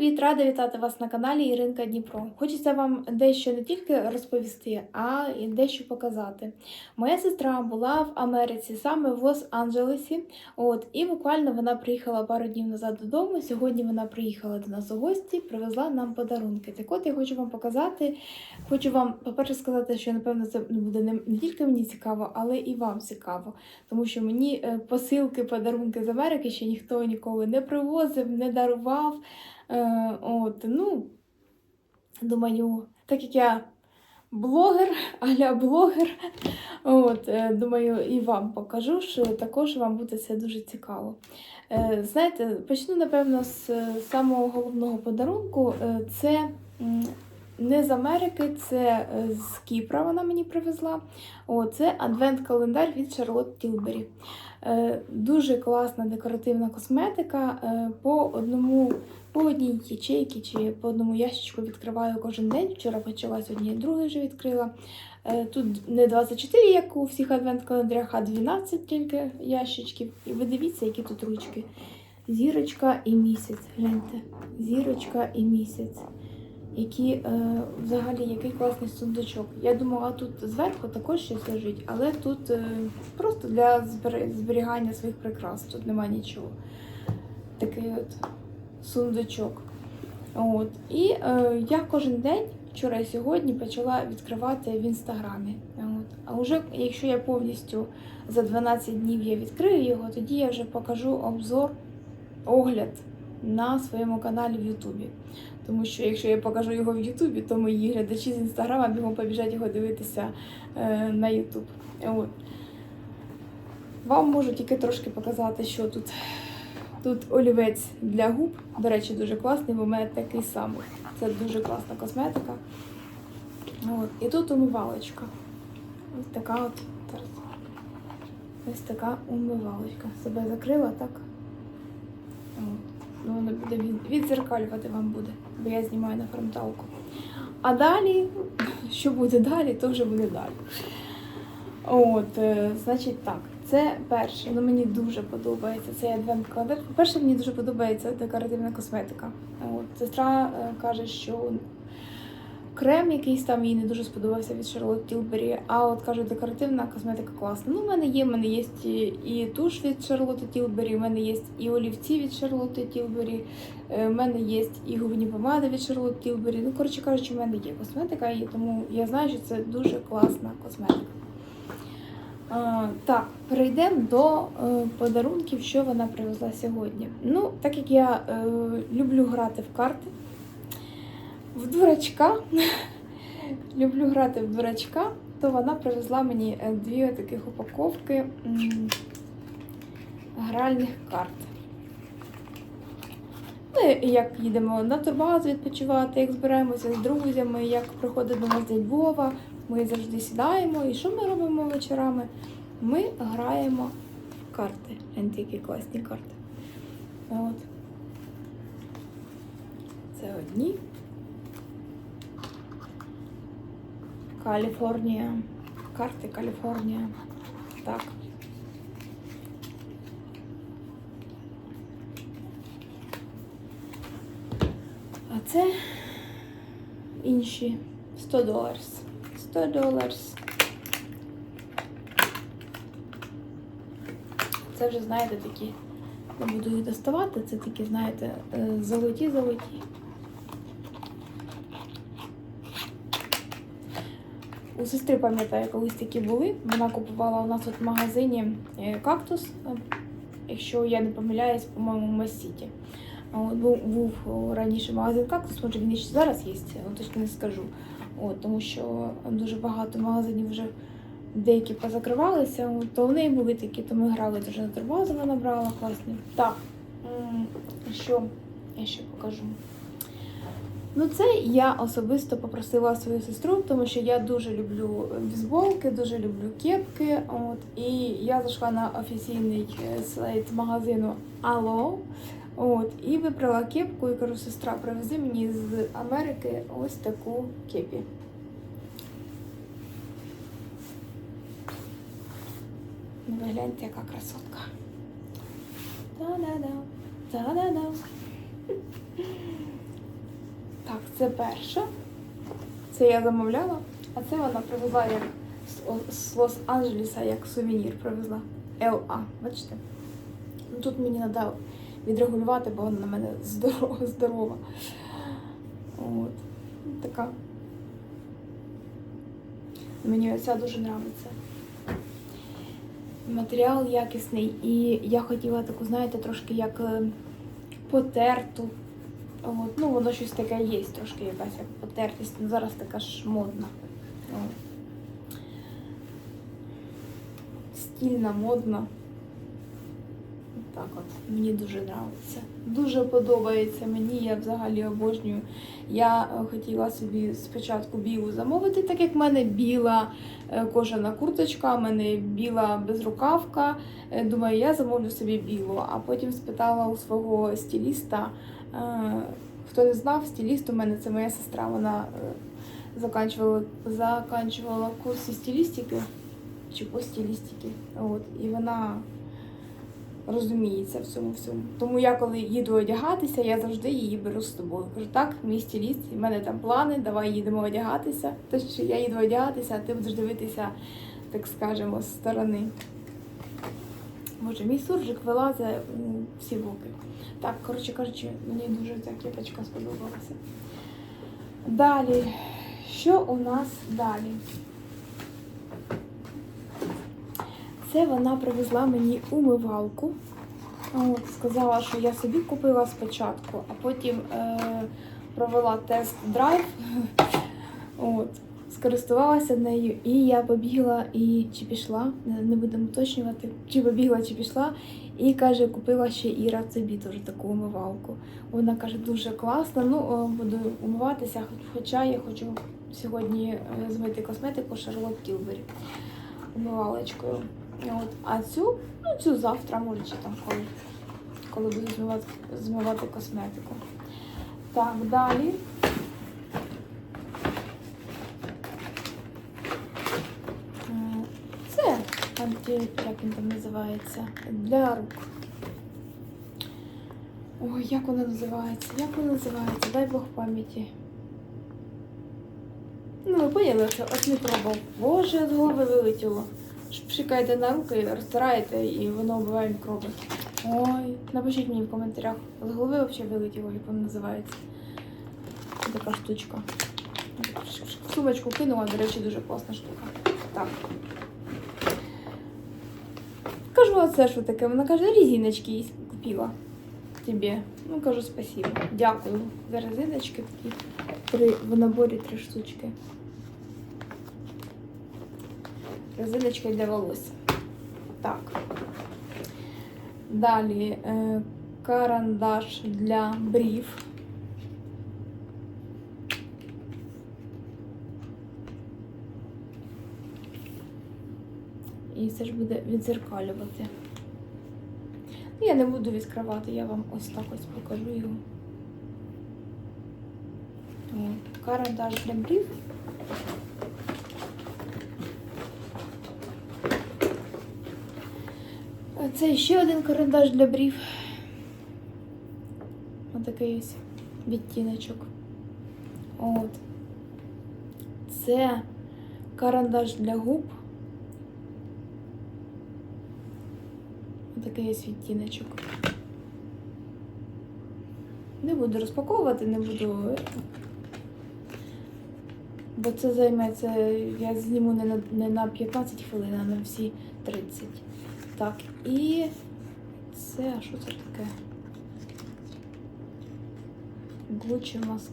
привіт! Рада вітати вас на каналі Іринка Дніпро. Хочеться вам дещо не тільки розповісти, а й дещо показати. Моя сестра була в Америці, саме в Лос-Анджелесі. От, і буквально вона приїхала пару днів назад додому. Сьогодні вона приїхала до нас у гості, привезла нам подарунки. Так от я хочу вам показати. Хочу вам, по-перше, сказати, що напевно це буде не, тільки мені цікаво, але і вам цікаво. Тому що мені е, посилки, подарунки з Америки ще ніхто ніколи не привозив, не дарував. Е, от, ну, думаю, так як я блогер, аля блогер, от, е, думаю, і вам покажу, що також вам буде це дуже цікаво. Е, знаєте, почну, напевно, з самого головного подарунку. Це не з Америки, це е, з Кіпра вона мені привезла. О, це адвент-календар від Tilbury. Е, Дуже класна декоративна косметика. Е, По одному, по одній ячейці чи по одному ящичку відкриваю кожен день. Вчора почала, сьогодні другий вже відкрила. Е, Тут не 24, як у всіх адвент-календарях, а 12 тільки ящичків. І ви дивіться, які тут ручки. Зірочка і місяць. Гляньте. Зірочка і місяць. Які е, взагалі який класний сундучок. Я думала, тут зверху також щось лежить, але тут е, просто для зберігання своїх прикрас. Тут немає нічого. Такий от сундучок. От. І е, я кожен день, вчора і сьогодні, почала відкривати в інстаграмі. От. А вже якщо я повністю за 12 днів я відкрию його, тоді я вже покажу обзор, огляд на своєму каналі в Ютубі. Тому що якщо я покажу його в Ютубі, то мої глядачі з інстаграма бігом побіжать його дивитися е, на Ютуб. Вам можу тільки трошки показати, що тут. Тут олівець для губ, до речі, дуже класний, бо в мене такий самий. Це дуже класна косметика. От. І тут умивалочка. Ось така от. Ось така умивалочка. Себе закрила, так? От. Ну, воно буде відзеркалювати вам буде, бо я знімаю на фронталку. А далі, що буде далі, то вже буде далі. От, е, значить так, це перше. Ну мені дуже подобається цей адвент календар. По-перше, мені дуже подобається декоративна косметика. От, сестра е, каже, що крем якийсь там їй не дуже сподобався від Charlotte Tilbury, а от каже, декоративна косметика класна. Ну, в мене є, в мене є і, і туш від Charlotte Tilbury, в мене є і олівці від Charlotte Tilbury, е, в мене є і губні помади від Charlotte Tilbury. Ну, коротше кажучи, в мене є косметика, і тому я знаю, що це дуже класна косметика. А, так, перейдемо до е, подарунків, що вона привезла сьогодні. Ну, так як я е, люблю грати в карти, в дурачка, люблю грати в дурачка, то вона привезла мені е, дві таких упаковки гральних карт. Ну, як їдемо на турбазу відпочивати, як збираємося з друзями, як приходить до нас день Вова, ми завжди сідаємо. І що ми робимо вечорами? Ми граємо в карти. Гляньте, які класні карти. От. Це одні. Каліфорнія. Карти Каліфорнія. Так. А це інші 100 доларів. 100 доларів. Це вже, знаєте, такі, не буду їх доставати, це такі, знаєте, золоті-золоті. У сестри, пам'ятаю, колись такі були. Вона купувала у нас от в магазині е, кактус, е, якщо я не помиляюсь, по-моєму, в Масіті. Був, раніше магазин кактус, може він ще зараз є, точно не скажу. От, тому що дуже багато магазинів вже деякі позакривалися, то в неї були такі, то ми грали дуже на турбазу, вона брала класні. Так, що я ще покажу. Ну, це я особисто попросила свою сестру, тому що я дуже люблю бейсболки, дуже люблю кепки. От, і я зайшла на офіційний е, сайт магазину Allo. От, і вибрала кепку і кажу, сестра, привези мені з Америки ось таку кепі. Ну, ви гляньте, яка красотка. Та-да-да, та-да-да. Це перша. Це я замовляла, а це вона привезла як з Лос-Анджелеса, як сувенір привезла. ЛА, бачите? Ну, тут мені треба відрегулювати, бо вона на мене здорова. здорова. От. Така. Мені оця дуже подобається. Матеріал якісний, і я хотіла таку, знаєте, трошки як е, потерту. От, ну, воно щось таке є, трошки якась як потертість. Ну, зараз така ж модна. От. Стільна, модна. Так от, мені дуже подобається. Дуже подобається мені, я взагалі обожнюю. Я е, хотіла собі спочатку білу замовити, так як в мене біла е, кожана курточка, в мене біла безрукавка. Е, Думаю, я замовлю собі білу. А потім спитала у свого стиліста. Хто не знав, стиліст у мене це моя сестра. Вона е, заканчувала, заканчувала курси стилістики чи по стилістиці. От, і вона розуміється в цьому всьому. Тому я, коли їду одягатися, я завжди її беру з собою. Кажу, так, мій стиліст, в мене там плани, давай їдемо одягатися. Тож я їду одягатися, а ти будеш дивитися, так скажемо, з сторони. Боже, мій суржик вилазить всі боки. Так, коротше кажучи, мені дуже ця кепочка сподобалася. Далі, що у нас далі? Це вона привезла мені умивалку. От, сказала, що я собі купила спочатку, а потім е, провела тест-драйв. От, скористувалася нею, і я побігла і чи пішла, не, будемо уточнювати, чи побігла, чи пішла. І каже, купила ще Іра собі теж таку умивалку. Вона каже, дуже класно. Ну, буду умиватися, хоча я хочу сьогодні е, змити косметику Charlotte Tilbury умивалочкою. От. А цю, ну цю завтра, може, чи там коли, коли буду змивати, змивати косметику. Так, далі. Е, Це анти, як він там називається, для рук. Ой, як воно називається? Як воно називається? Дай Бог пам'яті. Ну, ви поняли, що от не пробував. Боже, з голови вилетіло. Пшикаєте на руки, розтираєте і воно вбиває мікроби. Ой, напишіть мені в коментарях. З голови взагалі вилетіло, як воно називається. Така штучка. Сумочку кинула, до речі, дуже класна штука. Так. Кажу, а це що таке? Вона каже, резиночки купила. Тобі. Ну, кажу, спасибо. Дякую за резиночки такі. Три, в наборі три штучки. Резиночка для волосся. Так. Далі е, карандаш для брів. І це ж буде відзеркалювати. Ну, я не буду відкривати, я вам ось так ось покажу його. Карандаш для брів. Це ще один карандаш для брів. Отакий ось відтіночок. От. Це карандаш для губ. Отакий ось відтіночок. Не буду розпаковувати, не буду. Бо це займе, це я зніму не на, не на 15 хвилин, а на всі 30. Так, і це, а що це таке? Гучі маск.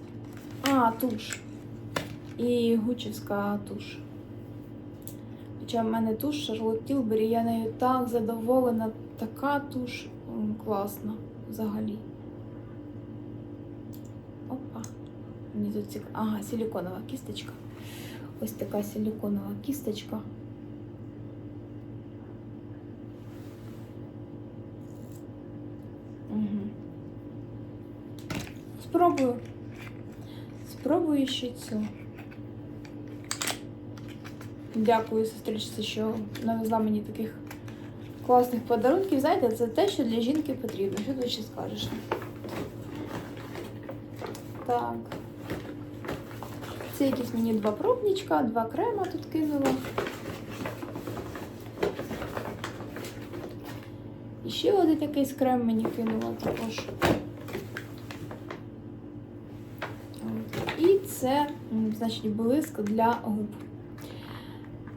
А, туш. І гучівська туш. Хоча в мене туш Charlotte Tilbury, я нею так задоволена. Така туш класна взагалі. Опа. Мені тут цікаво. Ага, силиконова кісточка. Ось така силиконова кісточка. Угу. Спробую. Спробую ще цю. Дякую, сестричці, що навезла мені таких класних подарунків. Знаєте, це те, що для жінки потрібно. Що ти ще скажеш? Так. Це якісь мені два пробничка, два крема тут кинула. І ще один якийсь крем мені кинула також. І це, значить, блиск для губ.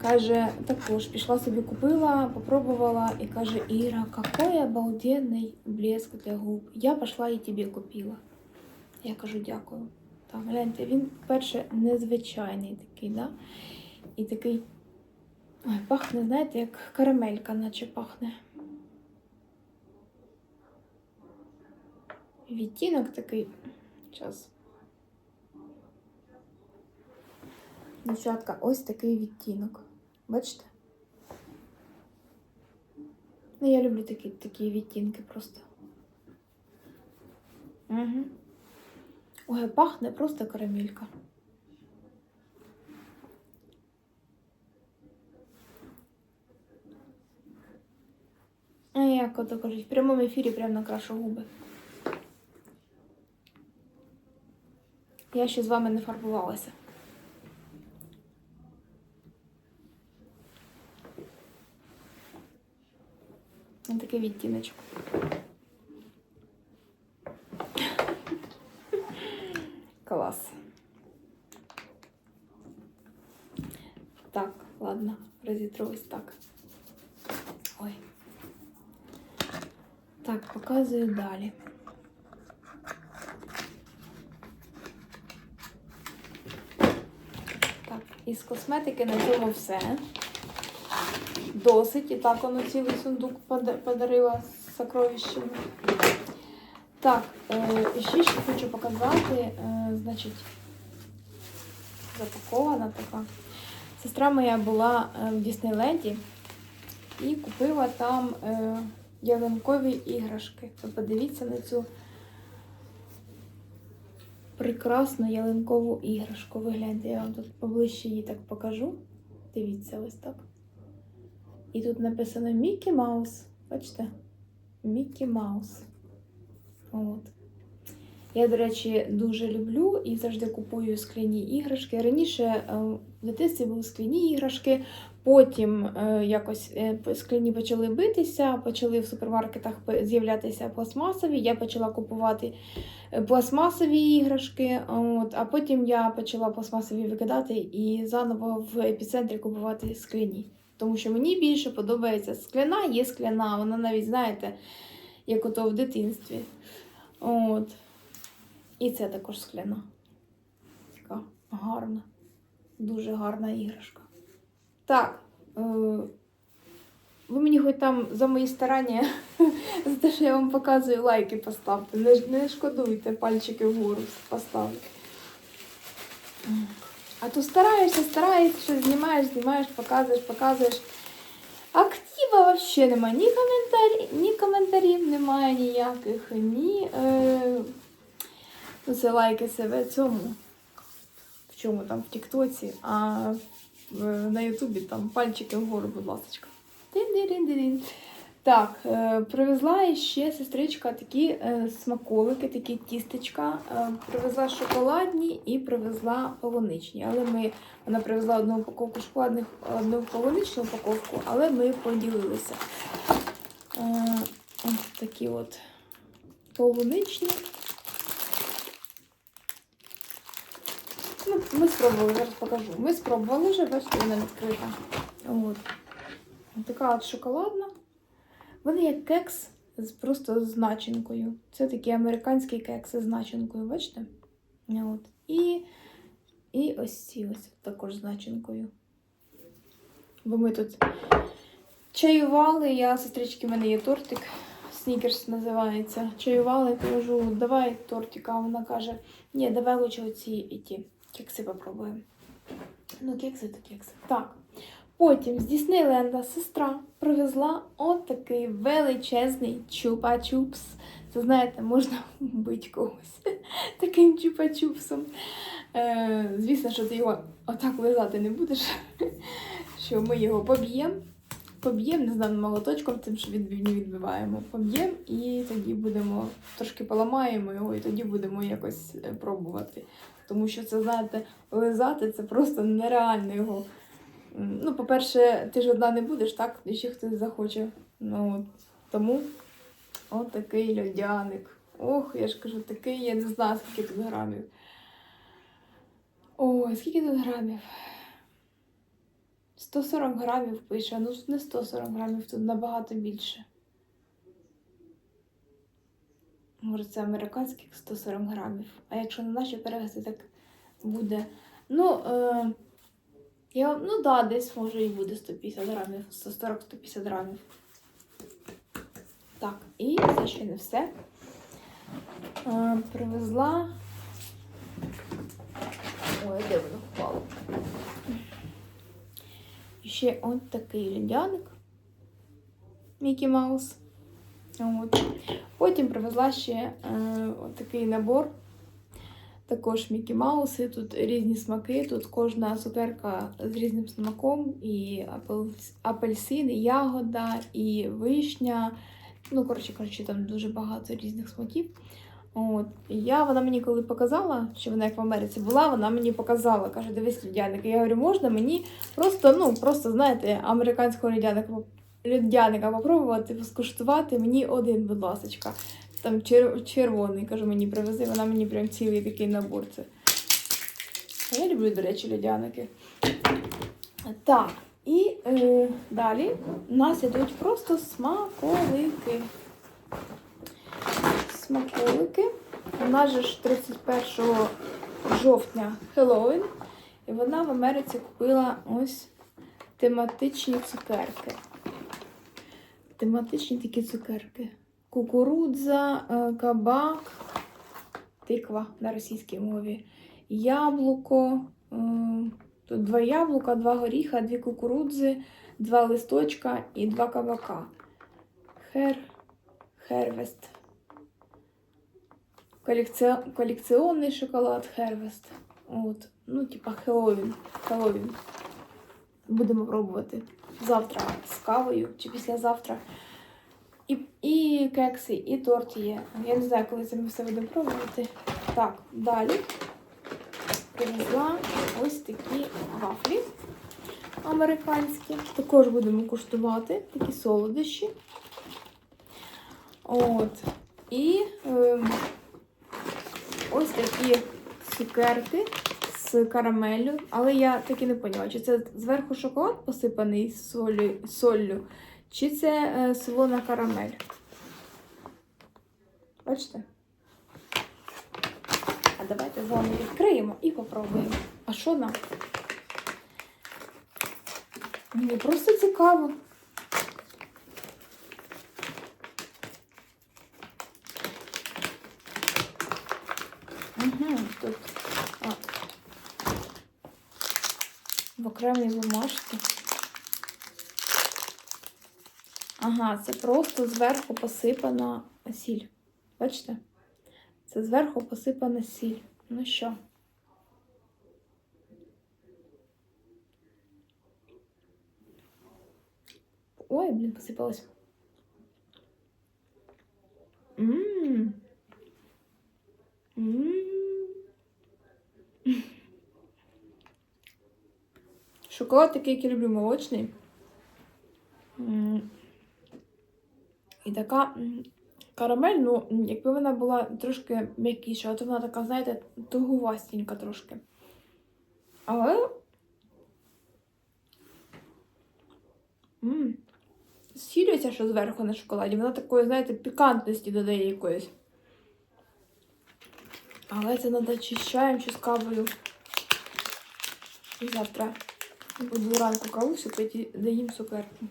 Каже, також пішла собі купила, попробувала і каже, Іра, какой обалденний блеск для губ. Я пішла і тобі купила. Я кажу, дякую. Так, гляньте, він, перше, незвичайний такий, да? І такий. Ой, пахне, знаєте, як карамелька, наче пахне. Відтінок такий. Зараз. Дівчатка, ось такий відтінок. Бачите? Ну, я люблю такі, такі відтінки просто. Угу. Ой, пахне просто карамелька. А як ото кажуть, в прямому ефірі прямо накрашу губи. Я ще з вами не фарбувалася. Ось такий відтіночок. Клас. Так, ладно, розітрусь так. Ой. Так, показую далі. Так, із косметики на цьому все. Досить. І так воно цілий сундук подарила з сокровищами. Так, е, ще що хочу показати, е, значить, запакована така. Сестра моя була е, в Діснейленді і купила там ялинкові іграшки. Ви подивіться на цю прекрасну ялинкову іграшку. Ви гляньте, я вам тут поближче її так покажу. Дивіться, ось так. І тут написано Мікі Маус. Бачите? Мікі Маус. От. Я, до речі, дуже люблю і завжди купую скляні іграшки. Раніше е, в дитинстві були скляні іграшки, потім е, якось е, скляні почали битися, почали в супермаркетах з'являтися пластмасові. Я почала купувати пластмасові іграшки, от, а потім я почала пластмасові викидати і заново в епіцентрі купувати скляні. Тому що мені більше подобається скляна, є скляна, вона навіть, знаєте, як ото в дитинстві. От. І це також скляна. Така гарна. Дуже гарна іграшка. Так. Е- ви мені хоч там за мої старання, за те, що я вам показую, лайки поставте. Не, не шкодуйте, пальчики вгору поставити. А то стараєшся, стараєшся, знімаєш, знімаєш, показуєш, показуєш. Актива взагалі немає. Ні коментарів, ні коментарів немає ніяких, ні. Е, це лайки себе цьому. В чому там, в Тіктоці, а на Ютубі там пальчики вгору, будь ласка. Тин-дирин-дирин. Так, е, привезла ще сестричка такі е, смаколики, такі тістечка. Е, привезла шоколадні і привезла полуничні. Але ми, вона привезла одну упаковку шоколадних, одну полуничну упаковку, але ми поділилися. Ось такі от полуничні. Ну, ми спробували, зараз покажу. Ми спробували вже, бачите, вона відкрита. От. Така от шоколадна. Вони як кекс просто з начинкою. Це такі американські кекси з начинкою, бачите? От. І, і ось ці ось також з начинкою. Бо ми тут чаювали, я сестрички, в мене є тортик. Снікерс називається. Чаювали, кажу, давай тортик, а вона каже, ні, давай лучше оці і ті кекси попробуємо. Ну, кекси то кекси. Так. Потім Діснейленда сестра привезла отакий величезний чупа-чупс. Це знаєте, можна вбити когось таким чупа-чупсом. Е, звісно, що ти його отак лизати не будеш, що ми його поб'ємо. Поб'ємо, не знаю, молоточком, тим, що відбивні відбиваємо. Поб'ємо і тоді будемо трошки поламаємо його, і тоді будемо якось е, пробувати. тому що це, знаєте, лизати це просто нереально його. Ну, по-перше, ти ж одна не будеш, так? І ще хтось захоче. Ну, тому от льодяник. Ох, я ж кажу, такий, я не знаю, скільки тут грамів. Ой, скільки тут грамів? 140 грамів пише, ну не 140 грамів, тут набагато більше. Може, це американських 140 грамів. А якщо на наші перевести, так буде. Ну, е, я, ну да, десь може і буде 150 грамів, 140-150 грамів. Так, і це ще не все. Е, привезла. Ой, де воно впало? І ще ось такий льодяник. Мікі Маус. От. Потім привезла ще е, такий набор. Також Мікі Мауси. Тут різні смаки. Тут кожна цукерка з різним смаком. І апельс- апельсин, і ягода, і вишня. Ну, коротше кажучи, там дуже багато різних смаків. От. Я, вона мені коли показала, що вона як в Америці була, вона мені показала, каже, дивись льодяник. Я говорю, можна мені просто, ну, просто, знаєте, американського льодяника, льодяника попробувати, скуштувати мені один, будь ласочка. Там чер- червоний, кажу, мені привези, вона мені прям цілий такий набор. Це. А Я люблю, до речі, льодяники. Так, і е, далі у нас ідуть просто смаколики. Смаколики. У нас же ж 31 жовтня Хеллоуін. І вона в Америці купила ось тематичні цукерки. Тематичні такі цукерки. Кукурудза, е, кабак, тиква на російській мові, яблуко. е, Тут два яблука, два горіха, дві кукурудзи, два листочка і два кабака. Хер, хервест. Колекці... Колекціонний шоколад Хервест. От. Ну, типа Хеллоуін. Хеллоуін. Будемо пробувати. Завтра з кавою чи післязавтра. І, і кекси, і торт є. Я не знаю, коли це ми все будемо пробувати. Так, далі привезла ось такі вафлі американські. Також будемо куштувати такі солодощі. От. І ем, ось такі цукерки з карамеллю. Але я таки не поняла, чи це зверху шоколад посипаний солі, соллю, чи це е, солона карамель. Бачите? А давайте з вами відкриємо і попробуємо. А що нам? Мені просто цікаво. Угу, тут а, в окремій бумажці. Ага, це просто зверху посипана сіль. Бачите? Це зверху посипана сіль. Ну що? Ой, блін, посипалась. Ммм. Ммм. Шоколад такий, який люблю, молочний. М. І така карамель, ну, якби вона була трошки м'якіша, то вона така, знаєте, тугувастенька трошки. Але. Сіль що зверху на шоколаді, вона такої, знаєте, пікантності додає якоїсь. Але це треба чи з чи з кавою. І завтра буду ранку каву сипити, доїм цукерку.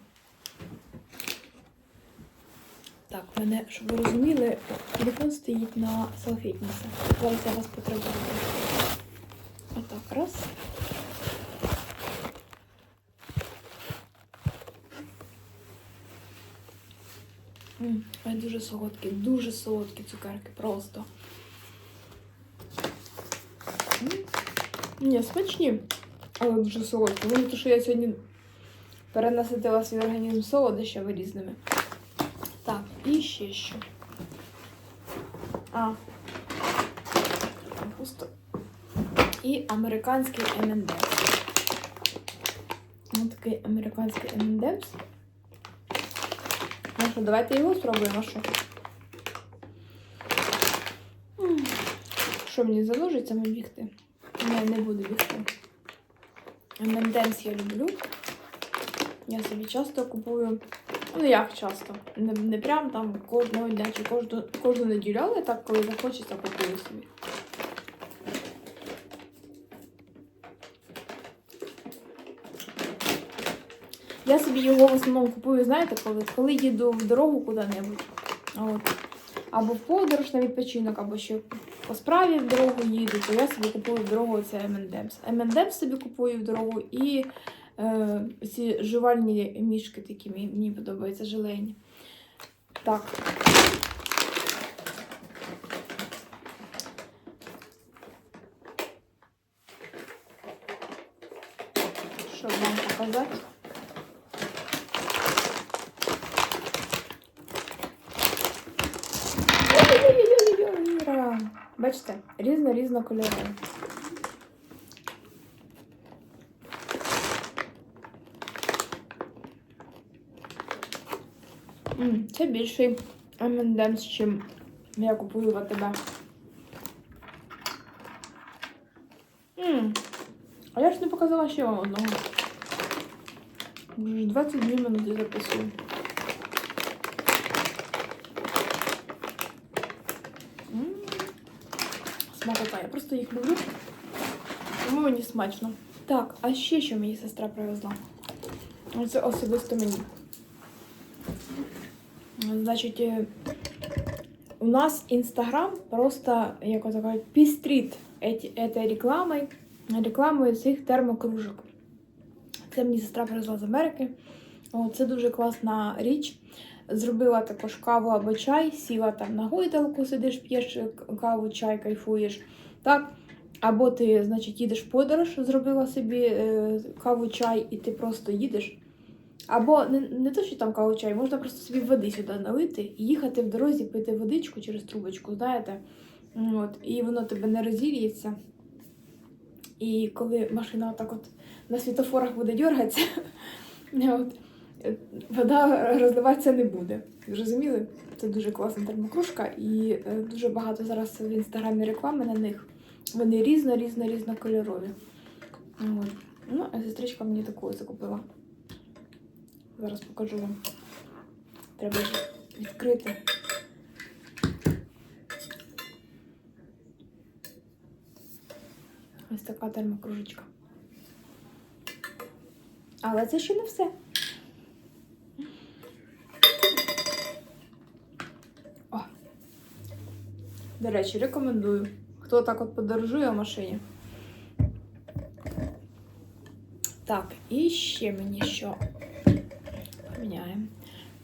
Так, мене, щоб ви розуміли, телефон стоїть на салфетниці. Зараз я вас потребую. Отак, раз. Ой, дуже солодкі, дуже солодкі цукерки, просто. Ні, смачні, але дуже солодкі. То, що я сьогодні перенаситила свій організм солодощами різними. І ще. А. Просто і американський M&M's. Ось такий американський M&M's. Ну давайте його спробуємо, що? Що мені залежить саме бігти? Ні, не буду бігти. M&M's я люблю. Я собі часто купую. Ну, як часто. Не, не прям там кожного дня чи кожну, кожну неділю, але так, коли захочеться, купую собі. Я собі його в основному купую, знаєте, коли, коли їду в дорогу куди-небудь. Або в подорож на відпочинок, або ще по справі в дорогу їду, то я собі купую в дорогу це M&M's. M&M's собі купую в дорогу і ці жувальні мішки такі мені, мені подобаються, желейні. Так. Щоб вам показати. Бачите, різно-різно кольори. М, Це більший M&M's, чим я купую в АТБ. А я ж не показала ще вам одного. Вже 22 минути записую. Смакота, я просто їх люблю. Тому мені смачно. Так, а ще що мені сестра привезла? Це особисто мені. Значить, е, у нас Інстаграм просто, як ото кажуть, пістріт цією рекламою, рекламою цих термокружок. Це мені сестра привезла з Америки. О, це дуже класна річ. Зробила також каву або чай, сіла там на гойдалку, сидиш, п'єш каву, чай, кайфуєш. Так? Або ти, значить, їдеш в подорож, зробила собі е, каву, чай, і ти просто їдеш. Або не, не те, що там каву чай, можна просто собі води сюди налити і їхати в дорозі, пити водичку через трубочку, знаєте. От, і воно тебе не розір'ється. І коли машина так от на світофорах буде дергатися, от, вода розливатися не буде. Зрозуміли? Це дуже класна термокружка, і е, дуже багато зараз в інстаграмі реклами на них. Вони різно, різно, різнокольорові. От. Ну, а сестричка мені таку закупила. Зараз покажу вам. Треба відкрити. Ось така термокружечка. Але це ще не все. О. До речі, рекомендую. Хто так от подорожує в машині. Так, і ще мені що поміняємо.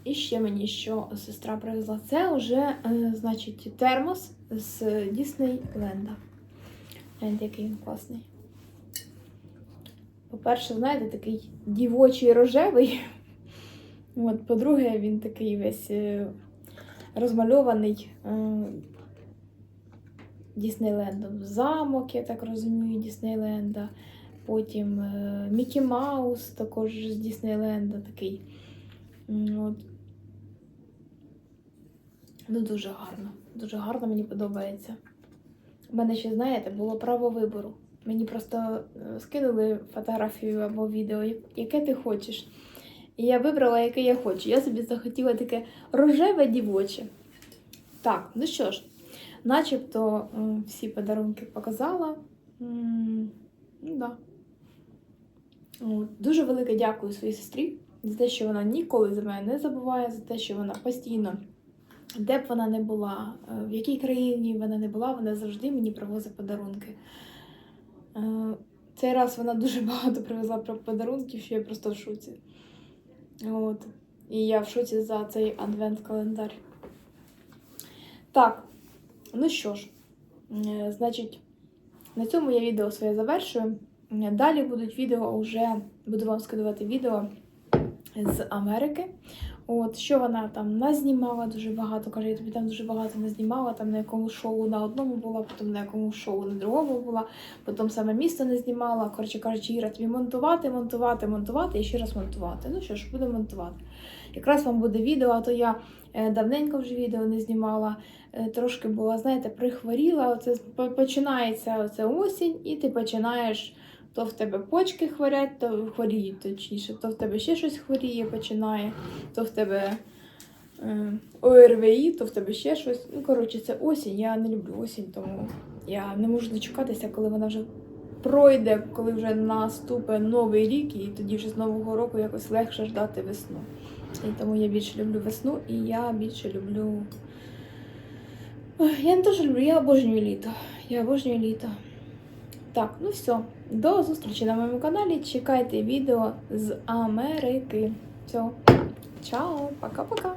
І ще мені що сестра привезла. Це вже, е, значить, термос з Діснейленда. Гляньте, який він класний. По-перше, знаєте, такий дівочий рожевий. От, по-друге, він такий весь е, розмальований е, Діснейлендом. Замок, я так розумію, Діснейленда. Потім Мікі Маус також з Діснейленда такий. От. Ну, дуже гарно. Дуже гарно, мені подобається. У мене ще, знаєте, було право вибору. Мені просто е, скинули фотографію або відео, яке ти хочеш. І я вибрала, яке я хочу. Я собі захотіла таке рожеве дівоче. Так, ну що ж, начебто всі подарунки показала. Ну, да. Дуже велике дякую своїй сестрі за те, що вона ніколи за мене не забуває, за те, що вона постійно, де б вона не була, е, в якій країні вона не була, вона завжди мені привозить подарунки. Е, Цей раз вона дуже багато привезла про- подарунків, що я просто в шоці. От. І я в шоці за цей адвент-календар. Так, ну що ж, е, значить, на цьому я відео своє завершую. Далі будуть відео вже буду вам скидувати відео з Америки. От, що вона там назнімала дуже багато, каже, я тобі там дуже багато назнімала, там на якому шоу на одному була, потім на якому шоу на другому була, потім саме місто не знімала. Коротше кажучи, Іра, тобі монтувати, монтувати, монтувати і ще раз монтувати. Ну що ж, буду монтувати. Якраз вам буде відео, а то я е, давненько вже відео не знімала. е, Трошки була, знаєте, прихворіла. Оце починається оце осінь, і ти починаєш то в тебе почки хворять, то хворіють точніше, то в тебе ще щось хворіє, починає, то в тебе е, ОРВІ, то в тебе ще щось. Ну, коротше, це осінь. Я не люблю осінь, тому я не можу дочекатися, коли вона вже пройде, коли вже наступить новий рік, і тоді вже з Нового року якось легше ждати весну. І тому я більше люблю весну, і я більше люблю. Я не дуже люблю, я обожнюю літо. Я обожнюю літо. Так, ну все. До зустрічі на моєму каналі. Чекайте відео з Америки. Все. Чао, пока-пока.